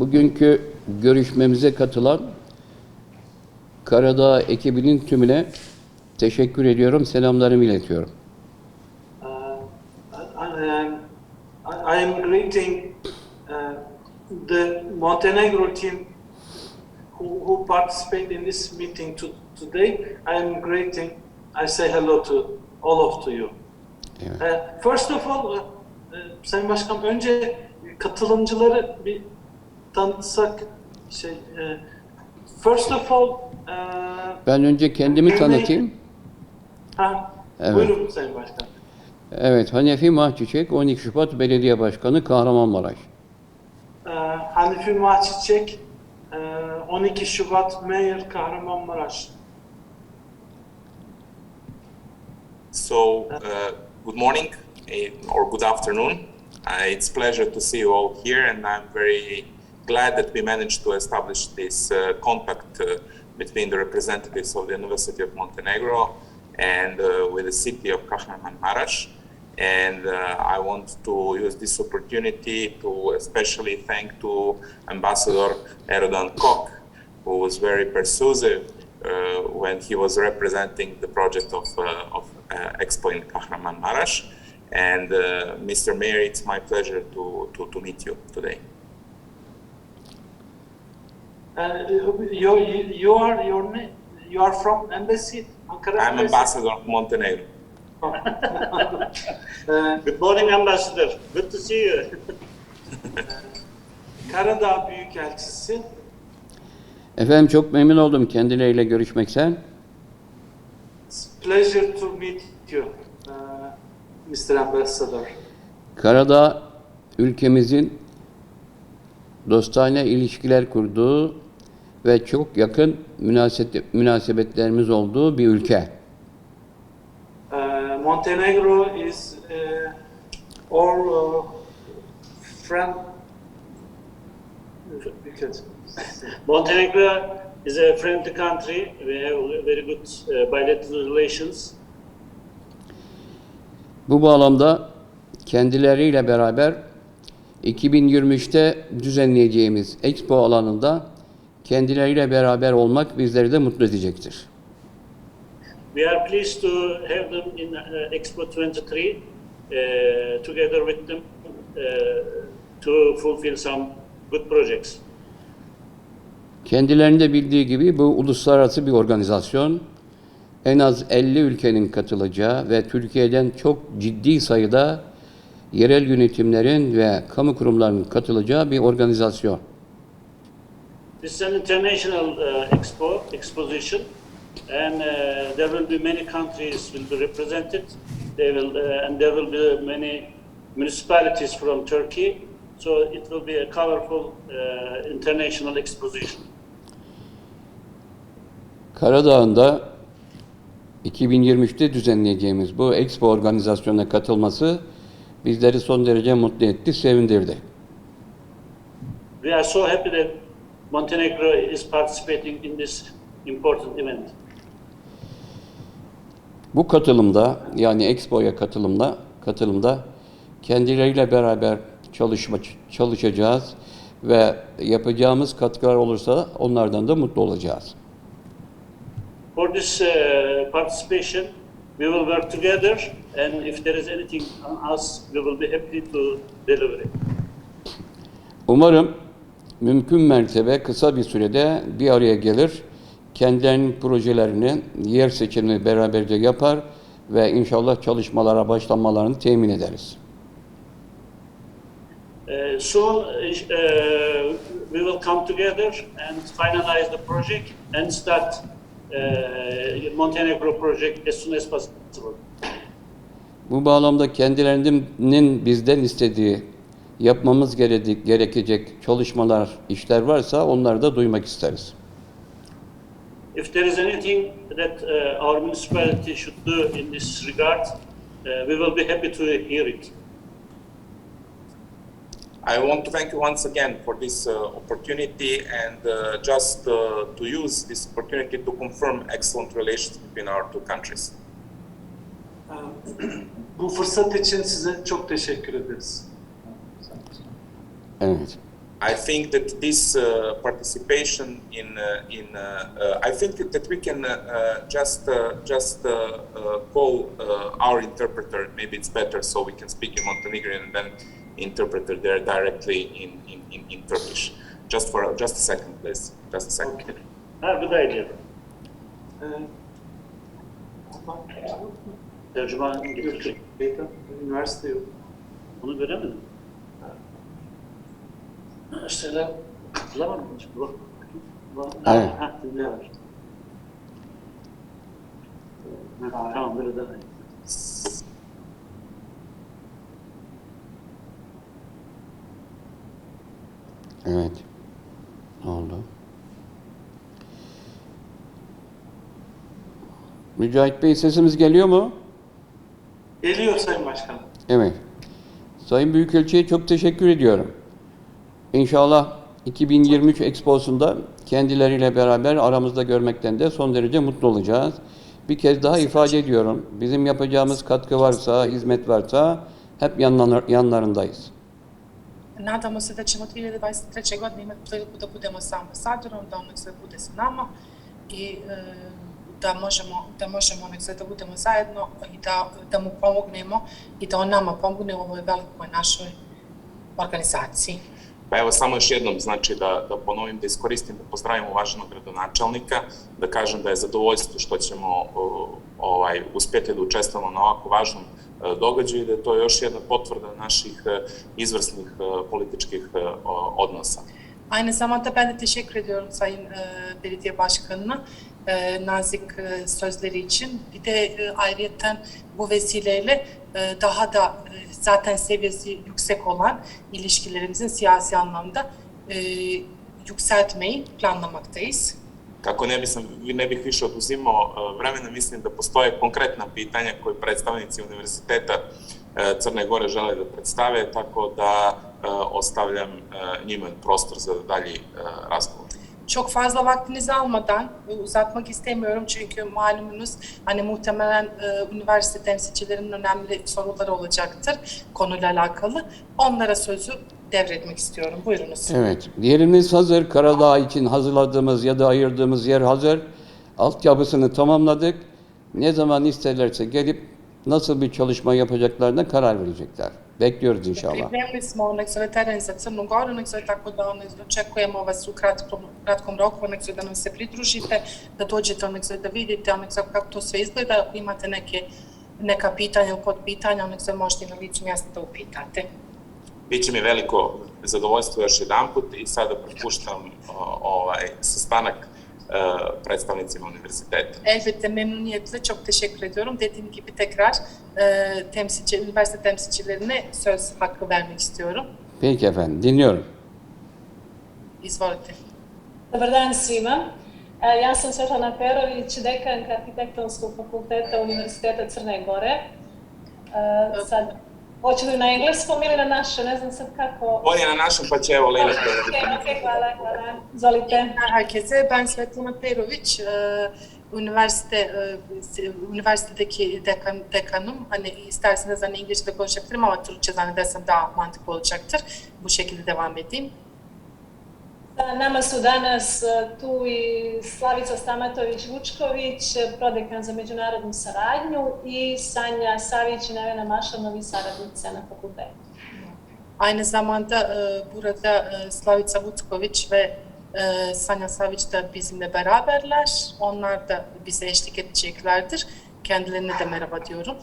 bugünkü görüşmemize katılan Karadağ ekibinin tümüne teşekkür ediyorum, selamlarımı iletiyorum. Uh, I, I I am greeting uh, the Montenegro team who, who participate in this meeting to, today. I am greeting, I say hello to all of to you. Evet. Uh, first of all, uh, uh, Sayın Başkan önce katılımcıları bir tanıtsak şey, uh, first of all, uh, Ben önce kendimi tanıtayım. ha, Evet. buyurun Sayın Başkan. Evet, Hanefi Mahçiçek, 12 Şubat Belediye Başkanı Kahramanmaraş. Ee, Hanifi Mahçiçek, e, 12 Şubat Mayor Kahramanmaraş. So, uh, good morning eh, or good afternoon. Uh, it's pleasure to see you all here, and I'm very glad that we managed to establish this uh, contact uh, between the representatives of the University of Montenegro and uh, with the city of Kahramanmaraş. And I want to use this opportunity to especially thank to Ambassador Erdogan Kok, who was very persuasive uh, when he was representing the project of, uh, of uh, Expo in Kahramanmaraş. And Mr. Mayor, it's my pleasure to, to, to meet you today. Uh, you, you, you are your name, you are from embassy Ankara I'm Embassy? ambassador of Montenegro. Ee, Good morning, Ambassador. Good to see you. Karadağ Büyükelçisi. Efendim çok memnun oldum kendileriyle görüşmekten. It's pleasure to meet you, uh, Mr. Ambassador. Karadağ ülkemizin dostane ilişkiler kurduğu ve çok yakın münasebet- münasebetlerimiz olduğu bir ülke. Uh, Montenegro is uh, our uh, friend. Montenegro is a friendly country. We have very good uh, bilateral relations. Bu bağlamda kendileriyle beraber 2023'te düzenleyeceğimiz Expo alanında kendileriyle beraber olmak bizleri de mutlu edecektir. We are pleased to have them in uh, Expo 23 uh, together with them uh, to fulfill some good projects. Kendilerinin de bildiği gibi bu uluslararası bir organizasyon. En az 50 ülkenin katılacağı ve Türkiye'den çok ciddi sayıda yerel yönetimlerin ve kamu kurumlarının katılacağı bir organizasyon. This is an international uh, expo exposition, and uh, there will be many countries will be represented. They will, uh, and there will be many municipalities from Turkey. So it will be a colorful uh, international exposition. Karadağ'ında 2023'te düzenleyeceğimiz bu Expo organizasyonuna katılması bizleri son derece mutlu etti, sevindirdi. We are so happy that Montenegro is participating in this important event. Bu katılımda yani Expo'ya katılımda katılımda kendileriyle beraber çalışma çalışacağız ve yapacağımız katkılar olursa onlardan da mutlu olacağız. For this uh, participation, we will work together, and if there is anything on us, we will be happy to deliver it. Umarım mümkün mertebe kısa bir sürede bir araya gelir, kendilerinin projelerini, yer seçimini beraberce yapar ve inşallah çalışmalara başlamalarını temin ederiz. Uh, soon, uh, we will come together and finalize the project and start uh, Montenegro project as soon as possible. Bu bağlamda kendilerinin bizden istediği, yapmamız geredi- gerekecek çalışmalar, işler varsa onları da duymak isteriz. If there is anything that uh, our municipality should do in this regard, uh, we will be happy to hear it. I want to thank you once again for this uh, opportunity and uh, just uh, to use this opportunity to confirm excellent relations between our two countries. Ee, Bu fırsat için size çok teşekkür ederiz. Evet. I think that this uh, participation in uh, in uh, uh, I think that we can uh, uh, just uh, just uh, uh, call uh, our interpreter. Maybe it's better so we can speak in Montenegrin and then interpreter there directly in, in, in, in Turkish. Just for just a second, please. Just a second. Okay. Ha, good idea. Ee, Tercüman gitti. Şeyden, üniversite yok. Onu göremedim. Bulamadım. Bak. Bak. Evet. Ha, tamam böyle. Evet. Ne oldu? Mücahit Bey sesimiz geliyor mu? Geliyor Sayın Başkanım. Evet. Sayın Büyükelçi'ye çok teşekkür ediyorum. İnşallah 2023 Expo'sunda kendileriyle beraber aramızda görmekten de son derece mutlu olacağız. Bir kez daha ifade ediyorum. Bizim yapacağımız katkı varsa, hizmet varsa hep yanlar- yanlarındayız. Nadamo se da ćemo 2023. godine imati priliku da budemo sa ambasadorom, da on nek sve bude sa nama i e, da možemo, da možemo nek sve da budemo zajedno i da, da mu pomognemo i da on nama pomogne u ovoj velikoj našoj organizaciji. Pa evo samo još jednom znači da, da ponovim, da iskoristim, da pozdravim uvaženog gradonačelnika, da kažem da je zadovoljstvo što ćemo ovaj, uspjeti da učestvamo na ovako važnom e, događaju i da je to još jedna potvrda naših e, izvrsnih e, političkih odnosa. Aynı zamanda ben de teşekkür ediyorum Sayın e, Belediye Başkanı'na e, nazik e, sözleri için. Bir de e, ayrıyeten bu vesileyle e, daha da e, zaten seviyesi yüksek olan ilişkilerimizin siyasi anlamda e, yükseltmeyi planlamaktayız. Kako ne, bisam, ne bih više oduzimao e, vremena, mislim da postoje konkretna pitanja koje predstavnici Univerziteta Crne Gore žele da predstave, tako da e, ostavljam e, njima prostor za dalji e, razgovor. Çok fazla vaktinizi almadan e, uzatmak istemiyorum çünkü malumunuz hani muhtemelen e, üniversite temsilcilerinin önemli soruları olacaktır konuyla alakalı. Onlara sözü devretmek istiyorum. Buyurunuz. Evet. Yerimiz hazır. Karadağ için hazırladığımız ya da ayırdığımız yer hazır. Altyapısını tamamladık. Ne zaman isterlerse gelip nasıl bir çalışma yapacaklarına karar verecekler. Bekliyoruz inşallah. Pripremili smo nek se teren za Crnu Goru, tako da nek očekujemo vas u kratkom, kratkom roku, se da nam se pridružite, da dođete, se da vidite, se kako to sve izgleda, ako imate neke neka pitanja ili podpitanja, se možete na licu mjesta da upitate. Biće mi veliko zadovoljstvo još jedan put i sada prepuštam ovaj, sastanak predstavnicima univerziteta. Elbette memnuniyetle çok teşekkür ediyorum. Dediğim gibi tekrar e, temsilci, üniversite temsilcilerine söz hakkı vermek istiyorum. Peki efendim. Dinliyorum. Izvolite. Dobar dan svima. E, Ja sam Svetlana Perović, dekanka Arhitektonskog fakulteta Univerziteta Crne Gore. E, Sad, hoću li na engleskom ili na naše, ne znam sad kako. Bolje na našem, pa će evo Lejla Ok, ok, hvala, hvala. Izvolite. Herkese ben Svetlana Perović, e, üniversite e, üniversitedeki dekan, dekanım. Hani isterseniz hani İngilizce konuşabilirim ama Türkçe zannedersem daha mantıklı olacaktır. Bu şekilde devam edeyim. Sa Nama su danas e, tu i Slavica Stamatović-Vučković, prodekan za međunarodnu saradnju i Sanja Savić i Nevena Mašanovi saradnice na fakultetu. Aynı zamanda e, burada e, Slavica Vucković ve Sanja Savić da bizimle beraberler. Onlar da bize eşlik edeceklerdir. Kendilerine de merhaba diyorum.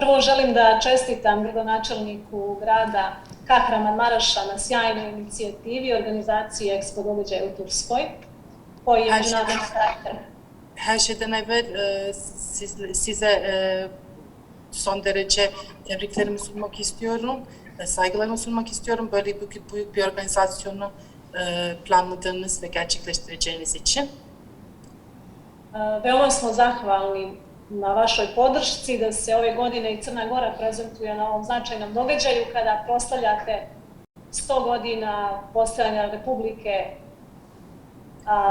Prvo želim da čestitam gradonačelniku grada Kahraman Maraša na sjajnoj inicijativi i organizaciji Expo događaja u Turskoj, koji je međunarodni karakter. Her şeyden evvel e, siz, size e, son derece tebriklerimi sunmak istiyorum, e, saygılarımı sunmak istiyorum. Böyle büyük, büyük bir organizasyonu e, planladığınız ve gerçekleştireceğiniz için. E, Veoma smo zahvalni na vašoj podršci da se ove godine i Crna Gora prezentuje na ovom značajnom događaju kada proslavljate 100 godina postojanja Republike.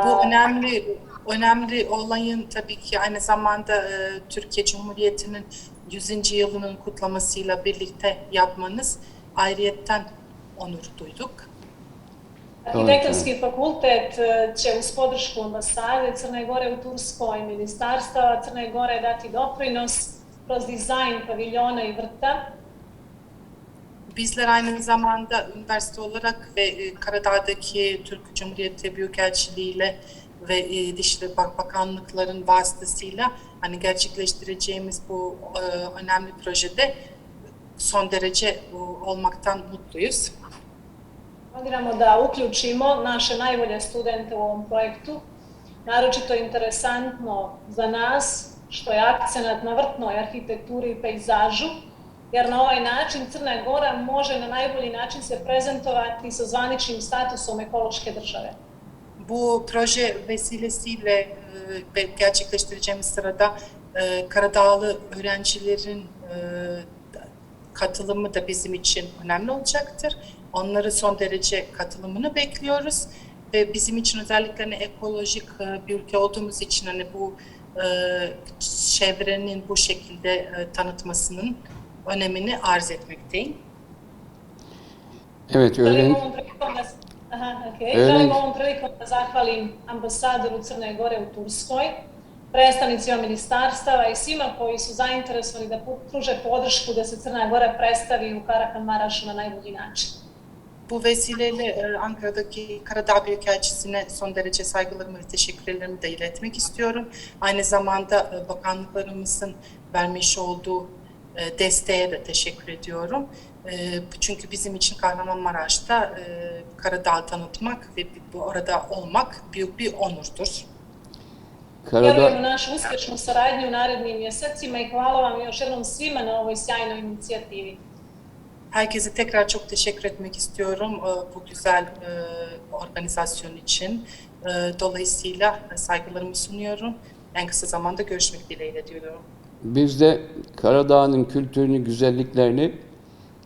Bu önemli önemli olayın tabii ki aynı zamanda e, Türkiye Cumhuriyeti'nin 100. yılının kutlamasıyla birlikte yapmanız ayrıyetten onur duyduk. Arhitektonski fakultet e, će uz podršku ambasade Crne Gore u Turskoj, ministarstava Crne Gore dati doprinos kroz dizajn paviljona i vrta. Bizler aynı zamanda üniversite olarak ve e, Karadağ'daki Türk Cumhuriyeti Büyükelçiliği ile ve e, Dışişleri Bak- Bakanlıkların vasıtasıyla hani gerçekleştireceğimiz bu önemli projede son derece olmaktan mutluyuz. Planiramo da uključimo naše najbolje studente u ovom projektu. Naročito interesantno za nas što je akcenat na vrtnoj arhitekturi i pejzažu, jer na ovaj način Crna Gora može na najbolji način se prezentovati sa zvaničnim statusom ekološke države. Bu proje vesilesiyle e, gerçekleştireceğimiz sırada e, Karadağlı öğrencilerin e, katılımı da bizim için önemli olacaktır. Onları son derece katılımını bekliyoruz ve bizim için özellikle hani ekolojik e, bir ülke olduğumuz için hani bu e, çevrenin bu şekilde e, tanıtmasının önemini arz etmekteyim. Evet, Želim öğren aha, okay. Öğren- Želim ovom prilikom da zahvalim ambasadoru Crne Gore u Turskoj, predstavnicima ministarstava i svima koji su zainteresovani da pruže podršku da se Crna Gora predstavi u Karakamarašu na najbolji način. Bu vesileyle e, Ankara'daki Karadağ Büyükelçisi'ne son derece saygılarımı ve teşekkürlerimi de iletmek istiyorum. Aynı zamanda e, bakanlıklarımızın vermiş olduğu e, desteğe de teşekkür ediyorum. Çünkü bizim için Kahramanmaraş'ta Karadağ tanıtmak ve bu orada olmak büyük bir onurdur. Vjerujem u Karadağ, našu uspješnu saradnju u narednim mjesecima i hvala vam još jednom svima na ovoj sjajnoj inicijativi. Herkese tekrar çok teşekkür etmek istiyorum e, bu güzel e, organizasyon için. E, Dolayısıyla saygılarımı sunuyorum. En kısa zamanda görüşmek dileğiyle diyorum. biz de Karadağ'ın kültürünü, güzelliklerini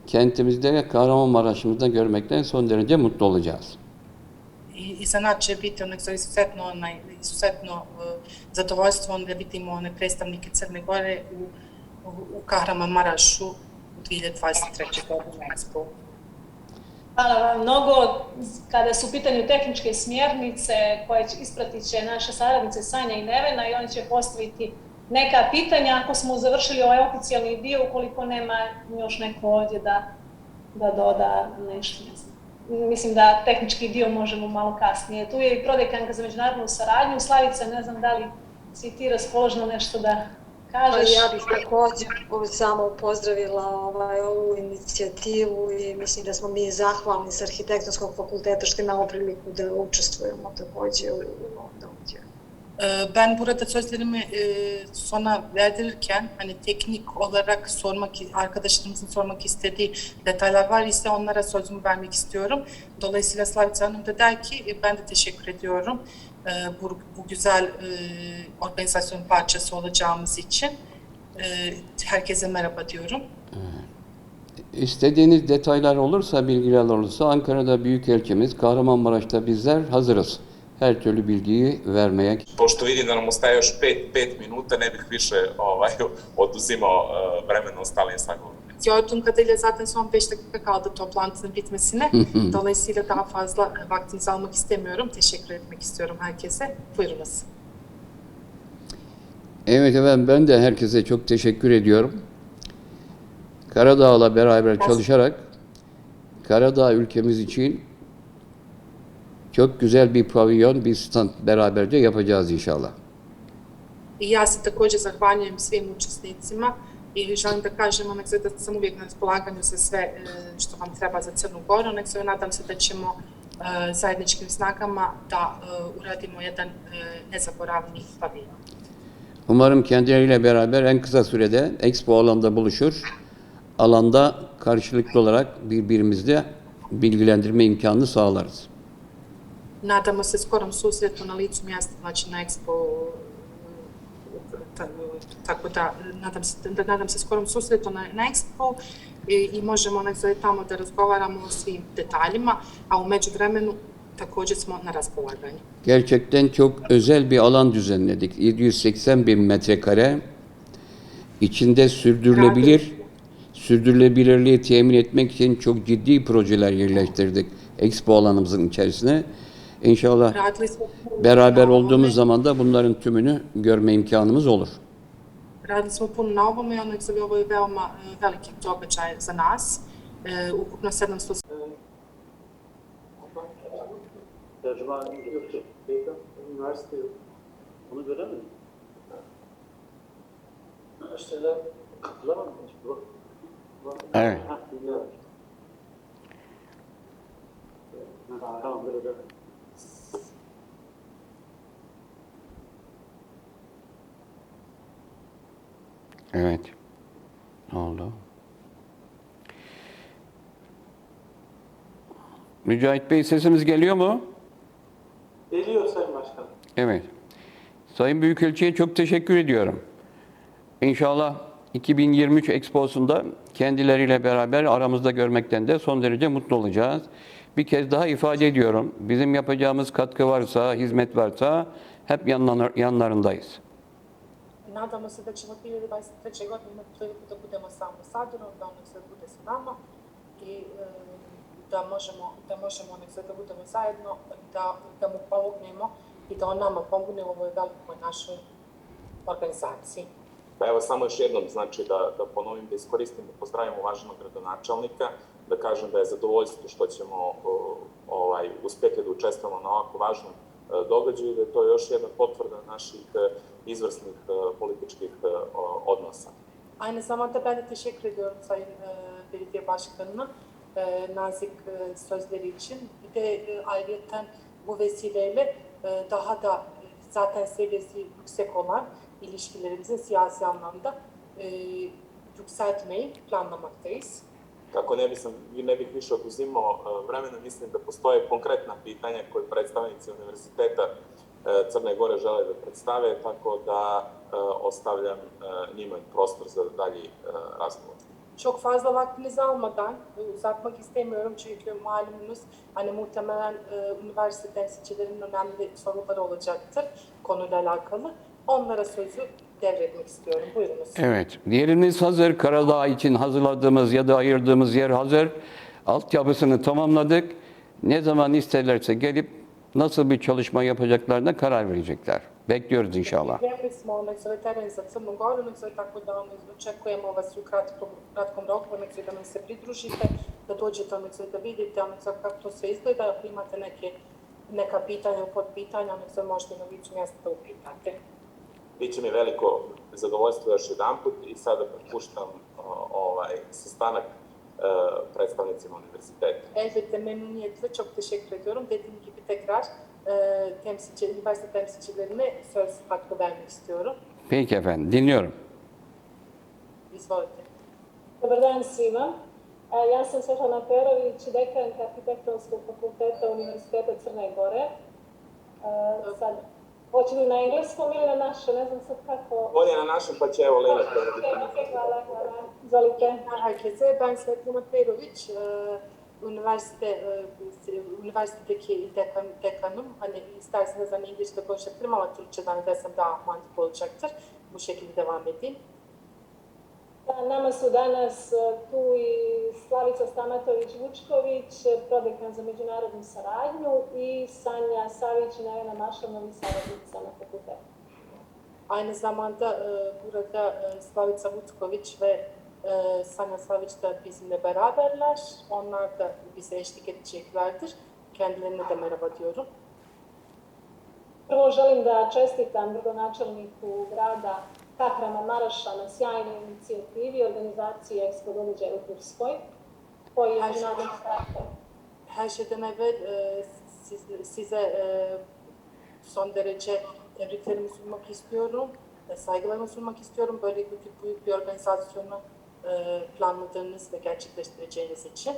kentimizde ve Kahramanmaraş'ımızda görmekten son derece mutlu olacağız. I, za nas će biti onak izuzetno, onaj, izuzetno zadovoljstvo da vidimo one predstavnike Crne Gore u, u, u Kahramanmarašu u 2023. godine Expo. Hvala vam mnogo. Kada su u pitanju tehničke smjernice koje će ispratit će naše saradnice Sanja i Nevena i oni će postaviti neka pitanja ako smo završili ovaj oficijalni dio, ukoliko nema još neko ovdje da, da doda nešto. Ne znam. Mislim da tehnički dio možemo malo kasnije. Tu je i prodekanka za međunarodnu saradnju. Slavica, ne znam da li si ti raspoložena nešto da Pa kažeš. ja bih također samo pozdravila ovaj, ovu inicijativu i mislim da smo mi zahvalni s arhitektonskog fakulteta što imamo priliku da učestvujemo također u, u događaju. E, Ben burada sözlerimi e, sona verdirirken hani teknik olarak sormak arkadaşlarımızın sormak istediği detaylar var ise onlara sözümü vermek istiyorum. Dolayısıyla Slavica Hanım da der ki ben de teşekkür ediyorum e, bu, bu güzel e, organizasyonun parçası olacağımız için. E, Herkese merhaba diyorum. İstediğiniz detaylar olursa, bilgiler olursa Ankara'da Büyükelçimiz, Kahramanmaraş'ta bizler hazırız. Her türlü bilgiyi vermeye. Pošto vidim da nam ostaje još 5 minuta, ne bih više ovaj, oduzimao uh, vremena ostalim sagovornicima. Gördüğüm kadarıyla zaten son 5 dakika kaldı toplantının bitmesine. Dolayısıyla daha fazla vaktinizi almak istemiyorum. Teşekkür etmek istiyorum herkese. Buyurunuz. Evet efendim ben de herkese çok teşekkür ediyorum. Karadağ'la beraber çalışarak Karadağ ülkemiz için çok güzel bir pavilyon, bir stand beraberce yapacağız inşallah. Ja se također zahvaljujem svim učesnicima i želim da kažem onak sve da sam uvijek na raspolaganju za sve e, što vam treba za Crnu Goru. Onak sve nadam se da ćemo e, zajedničkim snagama da e, uradimo jedan nezaboravni paviljon. Umarım kendileriyle beraber en kısa sürede Expo alanda buluşur. Alanda karşılıklı olarak birbirimizle bilgilendirme imkanını sağlarız. Nadamo se skorom susretu na licu mjesta, znači na Expo, tako da nadam se, da nadam se skorom susretu na, na Expo i, i možemo sve tamo da razgovaramo o svim detaljima, a u međuvremenu također smo na raspolaganju. Gerçekten çok özel bir alan düzenledik. 780 bin metrekare. İçinde sürdürülebilir, sürdürülebilirliği temin etmek için çok ciddi projeler yerleştirdik Expo alanımızın içerisine. İnşallah beraber olduğumuz zaman da bunların tümünü görme imkanımız olur. Radili smo puno na ovome i ono je ovo je veoma e, veliki događaj za nas. E, ukupno 700 Tercüman yoktu. Üniversite yok. Onu göremedim. Üniversiteler katılamadı. Bak. Bak. Evet. Ha, Tamam, böyle böyle. Evet. Oldu? Mücahit Bey sesimiz geliyor mu? Geliyor Sayın Başkanım. Evet. Sayın Büyükelçi'ye çok teşekkür ediyorum. İnşallah 2023 Expo'sunda kendileriyle beraber aramızda görmekten de son derece mutlu olacağız. Bir kez daha ifade ediyorum. Bizim yapacağımız katkı varsa, hizmet varsa hep yanlar- yanlarındayız. Nadamo se da ćemo 2023. godine imati priliku da budemo sa ambasadorom, da on sve bude s nama i e, da možemo, da možemo nek sve da budemo zajedno, da, da mu pomognemo i da on nama pomogne u ovoj velikoj našoj organizaciji. Pa evo samo još jednom, znači da, da ponovim, da iskoristim, da pozdravim uvaženog gradonačelnika, da kažem da je zadovoljstvo što ćemo ovaj, uspjeti da učestvujemo na ovako važnom događaju i da je to još jedna potvrda naših e, izvrsnih e, političkih e, odnosa. Aynı zamanda ben de teşekkür ediyorum Sayın e, Belediye Başkanı'na e, nazik e, sözleri için. Bir de e, ayrıyeten bu vesileyle e, daha da e, zaten seviyesi yüksek olan ilişkilerimizin siyasi anlamda e, yükseltmeyi planlamaktayız. Kako ne, bisam, ne bih više oduzimao e, vremena, mislim da postoje konkretna pitanja koje predstavnici Univerziteta e, Crne Gore žele da predstave, tako da e, ostavljam njima prostor za dalji razgovor. Çok fazla vaktinizi almadan uzatmak istemiyorum çünkü malumunuz hani muhtemelen e, üniversite temsilcilerinin önemli soruları olacaktır konuyla alakalı. Onlara sözü devretmek istiyorum. Buyurunuz. Evet. Yeriniz hazır. Karadağ için hazırladığımız ya da ayırdığımız yer hazır. Altyapısını tamamladık. Ne zaman isterlerse gelip nasıl bir çalışma yapacaklarına karar verecekler. Bekliyoruz inşallah. Da dođete, nek se da vidite, nek se kako to sve izgleda, ako imate neke, neka pitanja, podpitanja, nek se možete na licu mjesta da upitate. Biće mi veliko zadovoljstvo još jedan put i sada prepuštam ovaj sastanak e, predstavnicima univerziteta. Elbette memnuniyetle çok teşekkür ediyorum. Dediğim gibi tekrar e, temsilci, üniversite temsilcilerine söz hakkı vermek istiyorum. Peki efendim. Dinliyorum. Izvolite. Dobar dan svima. E, Ja sam Svetlana Perović, dekanka Arhitektonskog fakulteta Univerziteta Crne Gore. E, Sad, hoće li na engleskom ili na našem, ne znam sad kako... Bolje na našem, pa će evo Lejla Ok, prevoditi. ok, hvala, hvala. Izvolite. Herkese ben Svetlana Perović, e, üniversite e, üniversitedeki dekan, dekanım. Hani isterseniz hani İngilizce konuşabilirim ama Türkçe zannedersem daha mantıklı olacaktır. Bu şekilde devam edeyim. Da, Nama su danas e, tu i Slavica Stamatović-Vučković, prodekan za međunarodnu saradnju i Sanja Savić i Nevena Mašanović, saradnica na fakultetu. Aynı zamanda e, burada e, Slavica Vutković ve e, Sanja Savić da bizimle beraberler. Onlar da bize eşlik edeceklerdir. Kendilerine de merhaba diyorum. Prvo želim da čestitam gradonačelniku grada Kahraman Maraša na sjajnoj inicijativi organizaciji Expo događaja u Turskoj, koji je karakter. Her şeyden evvel e, siz, size e, son derece tebriklerimi sunmak istiyorum, e, saygılarımı sunmak istiyorum. Böyle büyük, büyük bir organizasyonu e, planladığınız ve gerçekleştireceğiniz için.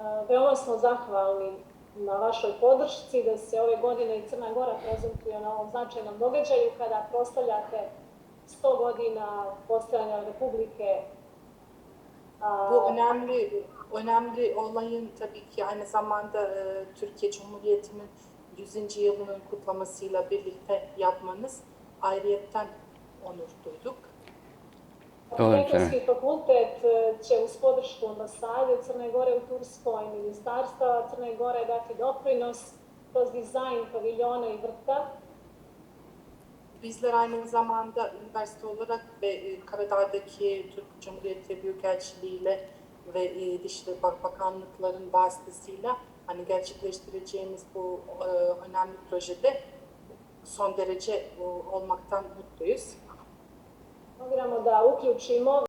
E, Veoma smo zahvalni na vašoj podršci da se ove godine i Crna Gora prezentuje na ovom značajnom događaju kada proslavljate 100 godina postojanja Republike. Bu önemli önemli olayın tabii ki aynı zamanda e, Türkiye Cumhuriyeti'nin 100. yılının kutlamasıyla birlikte yapmanız ayrıyetten onur duyduk. Arhitektonski fakultet e, će uz podršku ambasade Crne Gore u Turskoj i ministarstava Crne Gore dati doprinos kroz dizajn paviljona i vrta. Bizler aynı zamanda üniversite olarak ve e, Karadağ'daki Türk Cumhuriyeti Büyükelçiliği ile ve e, Dışişleri Bak- Bakanlıkların vasıtasıyla hani gerçekleştireceğimiz bu e, önemli projede son derece e, olmaktan mutluyuz. Planiramo da uključimo